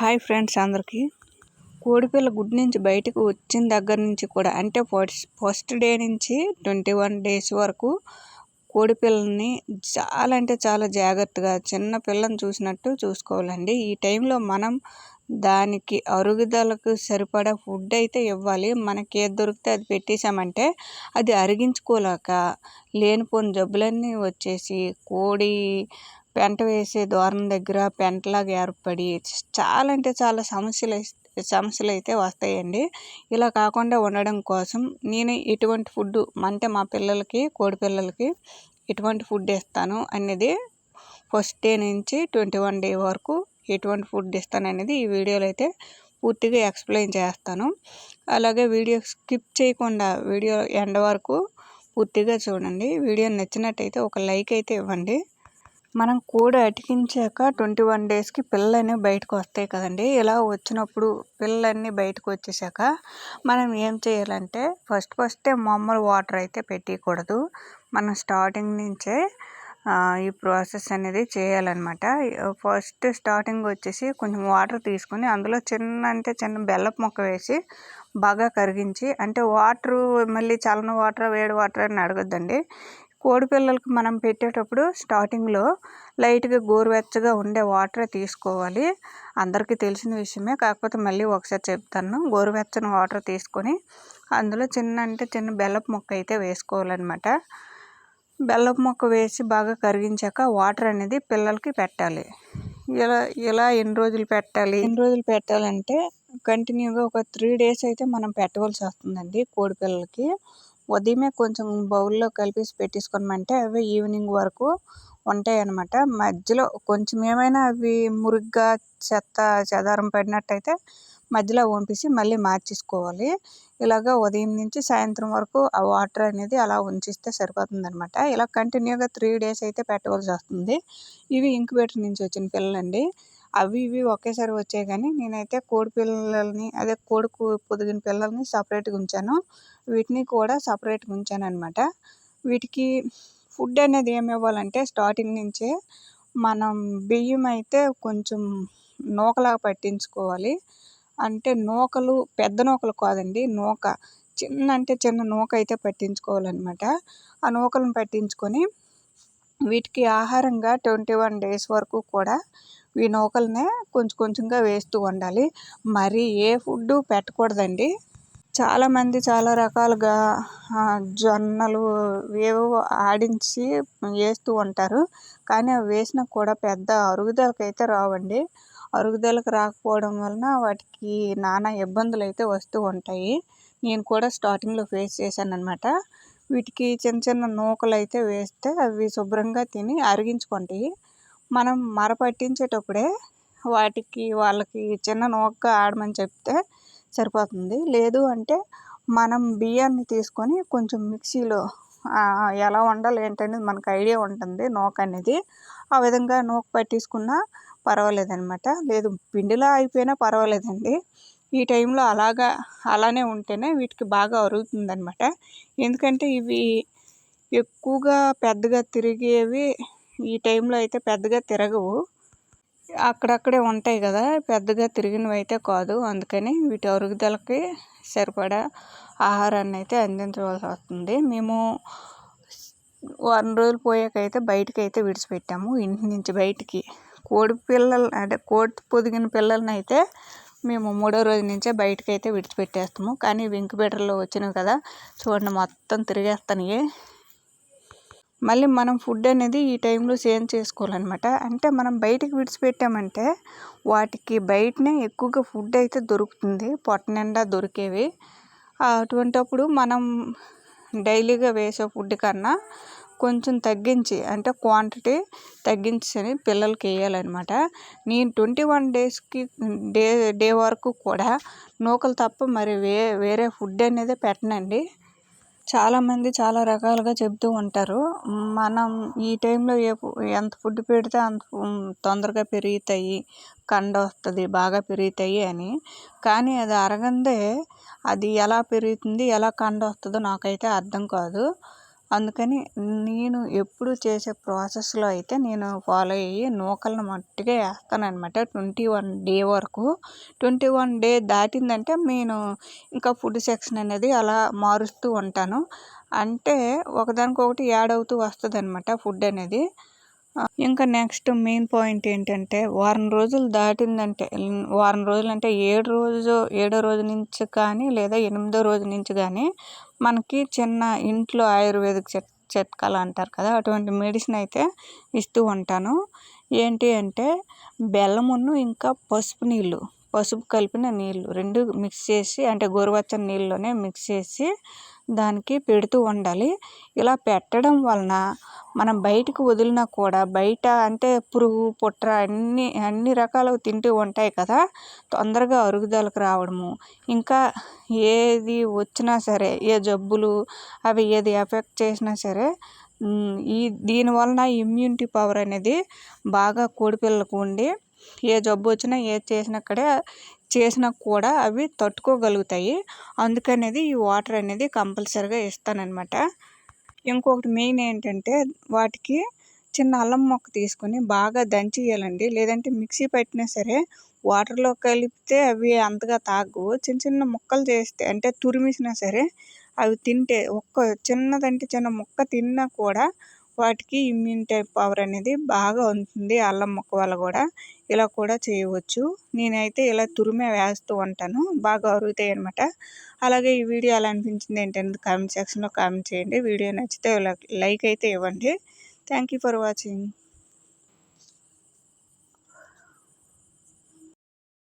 Hi friends అందరికీ. కోడిపిల్ల గుడ్డు నుంచి బయటకు వచ్చిన దగ్గర నుంచి కూడా అంటే ఫస్ట్ ఫస్ట్ డే నుంచి ట్వంటీ వన్ డేస్ వరకు కోడిపిల్లని చాలా అంటే చాలా జాగ్రత్తగా చిన్న పిల్లని చూసినట్టు చూసుకోవాలండి. ఈ టైంలో మనం దానికి అరుగుదలకు సరిపడా ఫుడ్ అయితే ఇవ్వాలి. మనకి ఏది దొరికితే అది పెట్టేసామంటే అది అరిగించుకోలేక లేనిపోని జబ్బులన్నీ వచ్చేసి కోడి పెంట వేసే ద్వారం దగ్గర పెంటలాగా ఏర్పడి చాలా అంటే చాలా సమస్యలు సమస్యలు అయితే వస్తాయండి. ఇలా కాకుండా ఉండడం కోసం నేను ఎటువంటి ఫుడ్ అంటే మా పిల్లలకి కోడి పిల్లలకి ఎటువంటి ఫుడ్ ఇస్తాను అనేది ఫస్ట్ డే నుంచి ట్వంటీ వన్ డే వరకు ఎటువంటి ఫుడ్ ఇస్తాను అనేది ఈ వీడియోలో అయితే పూర్తిగా ఎక్స్ప్లెయిన్ చేస్తాను. అలాగే వీడియో స్కిప్ చేయకుండా వీడియో ఎండ వరకు పూర్తిగా చూడండి. వీడియో నచ్చినట్టయితే ఒక లైక్ అయితే ఇవ్వండి. మనం కోడి అతికించాక ట్వంటీ వన్ డేస్కి పిల్లలన్నీ బయటకు వస్తాయి కదండి. ఇలా వచ్చినప్పుడు పిల్లలన్నీ బయటకు వచ్చేసాక మనం ఏం చేయాలంటే ఫస్ట్ ఫస్టే మామూలు వాటర్ అయితే పెట్టకూడదు మనం స్టార్టింగ్ నుంచే ఈ ప్రాసెస్ అనేది చేయాలన్నమాట. ఫస్ట్ స్టార్టింగ్ వచ్చేసి కొంచెం వాటర్ తీసుకొని అందులో చిన్న అంటే చిన్న బెల్లపు మొక్క వేసి బాగా కరిగించి అంటే వాటరు మళ్ళీ చల్లని వాటర్ వేడి వాటర్ అని అడగద్దండి. కోడి పిల్లలకు మనం పెట్టేటప్పుడు స్టార్టింగ్లో లైట్గా గోరువెచ్చగా ఉండే వాటర్ తీసుకోవాలి. అందరికీ తెలిసిన విషయమే. కాకపోతే మళ్ళీ ఒకసారి చెప్తాను. గోరువెచ్చని వాటర్ తీసుకొని అందులో చిన్న అంటే చిన్న బెల్లపు మొక్క అయితే వేసుకోవాలన్నమాట. బెల్లపు మొక్క వేసి బాగా కరిగించాక వాటర్ అనేది పిల్లలకి పెట్టాలి. ఇలా ఇలా ఎన్ని రోజులు పెట్టాలి? ఎన్ని రోజులు పెట్టాలంటే కంటిన్యూగా ఒక త్రీ డేస్ అయితే మనం పెట్టవలసి వస్తుందండి కోడి పిల్లలకి. ఉదయమే కొంచెం బౌల్లో కలిపేసి పెట్టేసుకోమంటే అవి ఈవినింగ్ వరకు ఉంటాయి అనమాట మధ్యలో కొంచెం ఏమైనా అవి మురిగ్గా చెత్త చెదారం పడినట్టయితే మధ్యలో వంపేసి మళ్ళీ మార్చేసుకోవాలి. ఇలాగ ఉదయం నుంచి సాయంత్రం వరకు ఆ వాటర్ అనేది అలా ఉంచిస్తే సరిపోతుంది అనమాట ఇలా కంటిన్యూగా త్రీ డేస్ అయితే పెట్టవలసి వస్తుంది. ఇవి ఇంక్యుబేటర్ నుంచి వచ్చిన పిల్లలండి. అవి ఇవి ఒకేసారి వచ్చాయి కానీ నేనైతే కోడి పిల్లల్ని అదే కోడి పొదిగిన పిల్లల్ని సపరేట్గా ఉంచాను. వీటిని కూడా సపరేట్గా ఉంచాను అనమాట వీటికి ఫుడ్ అనేది ఏమి ఇవ్వాలంటే స్టార్టింగ్ నుంచే మనం బియ్యం అయితే కొంచెం నూకలాగా పట్టించుకోవాలి. అంటే నూకలు పెద్ద నూకలు కాదండి నూక. చిన్న అంటే చిన్న నూక అయితే పట్టించుకోవాలన్నమాట. ఆ నూకలను పట్టించుకొని వీటికి ఆహారంగా ట్వంటీ వన్ డేస్ వరకు కూడా ఈ నూకలనే కొంచెం కొంచెంగా వేస్తూ ఉండాలి. మరి ఏ ఫుడ్డు పెట్టకూడదండి. చాలామంది చాలా రకాలుగా జొన్నలు ఏవో ఆడించి వేస్తూ ఉంటారు. కానీ అవి వేసినా కూడా పెద్ద అరుగుదలకు అయితే రావండి. అరుగుదలకు రాకపోవడం వలన వాటికి నానా ఇబ్బందులు అయితే వస్తూ ఉంటాయి. నేను కూడా స్టార్టింగ్లో ఫేస్ చేశాను అనమాట వీటికి చిన్న చిన్న నూకలు అయితే వేస్తే అవి శుభ్రంగా తిని అరిగించుకుంటాయి. మనం మర పట్టించేటప్పుడే వాటికి వాళ్ళకి చిన్న నూక ఆడమని చెప్తే సరిపోతుంది. లేదు అంటే మనం బియ్యాన్ని తీసుకొని కొంచెం మిక్సీలో ఎలా వండాలి ఏంటనేది మనకు ఐడియా ఉంటుంది నూక అనేది. ఆ విధంగా నూక పట్టేసుకున్నా పర్వాలేదనమాట లేదు పిండిలా అయిపోయినా పర్వాలేదండి. ఈ టైంలో అలాగా అలానే ఉంటేనే వీటికి బాగా అరుగుతుందనమాట ఎందుకంటే ఇవి ఎక్కువగా పెద్దగా తిరిగేవి ఈ టైంలో అయితే పెద్దగా తిరగవు. అక్కడక్కడే ఉంటాయి కదా పెద్దగా తిరిగినవి అయితే కాదు. అందుకని వీటి అరుగుదలకి సరిపడా ఆహారాన్ని అయితే అందించవలసి వస్తుంది. మేము వారం రోజులు పోయాకైతే బయటకి అయితే విడిచిపెట్టాము. ఇంటి నుంచి బయటికి కోడి పిల్లలు అంటే కోడి పొదిగిన పిల్లల్ని అయితే మేము మూడో రోజు నుంచే బయటకు అయితే విడిచిపెట్టేస్తాము. కానీ ఇంక్యుబేటర్లో వచ్చినవి కదా చూడండి మొత్తం తిరిగేస్తాయి మళ్ళీ మనం ఫుడ్ అనేది ఈ టైంలో సేవ్ చేసుకోవాలన్నమాట. అంటే మనం బయటికి విడిచిపెట్టామంటే వాటికి బయటనే ఎక్కువగా ఫుడ్ అయితే దొరుకుతుంది. పొట్ట నిండా దొరికేవి. అటువంటప్పుడు మనం డైలీగా వేసే ఫుడ్ కన్నా కొంచెం తగ్గించి అంటే క్వాంటిటీ తగ్గించని పిల్లలకి వేయాలన్నమాట. నేను ట్వంటీ వన్ డేస్కి డే డే వరకు కూడా నూకలు తప్ప మరి వే వేరే ఫుడ్ అనేది పెట్టనండి. చాలామంది చాలా రకాలుగా చెబుతూ ఉంటారు. మనం ఈ టైంలో ఏ ఎంత ఫుడ్ పెడితే అంత తొందరగా పెరుగుతాయి కండ వస్తుంది బాగా పెరుగుతాయి అని. కానీ అది అరగందే అది ఎలా పెరుగుతుంది ఎలా కండ వస్తుందో నాకైతే అర్థం కాదు. అందుకని నేను ఎప్పుడు చేసే ప్రాసెస్లో అయితే నేను ఫాలో అయ్యి నూకలను మట్టుగా అనమాట ట్వంటీ వన్ డే వరకు. ట్వంటీ వన్ డే దాటిందంటే నేను ఇంకా ఫుడ్ సెక్షన్ అనేది అలా మారుస్తూ ఉంటాను. అంటే ఒకదానికొకటి యాడ్ అవుతూ వస్తుంది అనమాట ఫుడ్ అనేది. ఇంకా నెక్స్ట్ మెయిన్ పాయింట్ ఏంటంటే వారం రోజులు దాటిందంటే వారం రోజులు అంటే ఏడు రోజు ఏడో రోజు నుంచి కానీ లేదా ఎనిమిదో రోజు నుంచి కానీ మనకి చిన్న ఇంట్లో ఆయుర్వేదిక్ చెట్ చిట్కాలు అంటారు కదా అటువంటి మెడిసిన్ అయితే ఇస్తూ ఉంటాను. ఏంటి అంటే బెల్లమును ఇంకా పసుపు నీళ్ళు పసుపు కలిపిన నీళ్ళు రెండు మిక్స్ చేసి అంటే గోరువెచ్చని నీళ్ళలోనే మిక్స్ చేసి దానికి పెడుతూ ఉండాలి. ఇలా పెట్టడం వలన మనం బయటకు వదిలినా కూడా బయట అంటే పురుగు పుట్ర అన్ని అన్ని రకాలు తింటూ ఉంటాయి కదా తొందరగా అరుగుదలకు రావడము. ఇంకా ఏది వచ్చినా సరే ఏ జబ్బులు అవి ఏది ఎఫెక్ట్ చేసినా సరే ఈ దీని వలన ఇమ్యూనిటీ పవర్ అనేది బాగా కోడిపిల్లలకు ఉండి ఏ జబ్బు వచ్చినా ఏది చేసినా అక్కడే చేసినా కూడా అవి తట్టుకోగలుగుతాయి. అందుకనేది ఈ వాటర్ అనేది కంపల్సరిగా ఇస్తానన్నమాట. ఇంకొకటి మెయిన్ ఏంటంటే వాటికి చిన్న అల్లం మొక్క తీసుకొని బాగా దంచేయాలండి. లేదంటే మిక్సీ పట్టినా సరే వాటర్లో కలిపితే అవి అంతగా తాగవు. చిన్న చిన్న ముక్కలు చేస్తే అంటే తురిమిసినా సరే అవి తింటే ఒక్క చిన్నదంటే చిన్న ముక్క తిన్నా కూడా వాటికి ఇమ్యూనిటీ పవర్ అనేది బాగా ఉంటుంది అల్లం ముక్క వల్ల కూడా. ఇలా కూడా చేయవచ్చు. నేనైతే ఇలా తురిమే వేస్తూ ఉంటాను. బాగా అరుగుతాయి అనమాట అలాగే ఈ వీడియో ఎలా అనిపించింది ఏంటంటే కామెంట్ సెక్షన్లో కామెంట్ చేయండి. వీడియో నచ్చితే లైక్ అయితే ఇవ్వండి. Thank you for watching.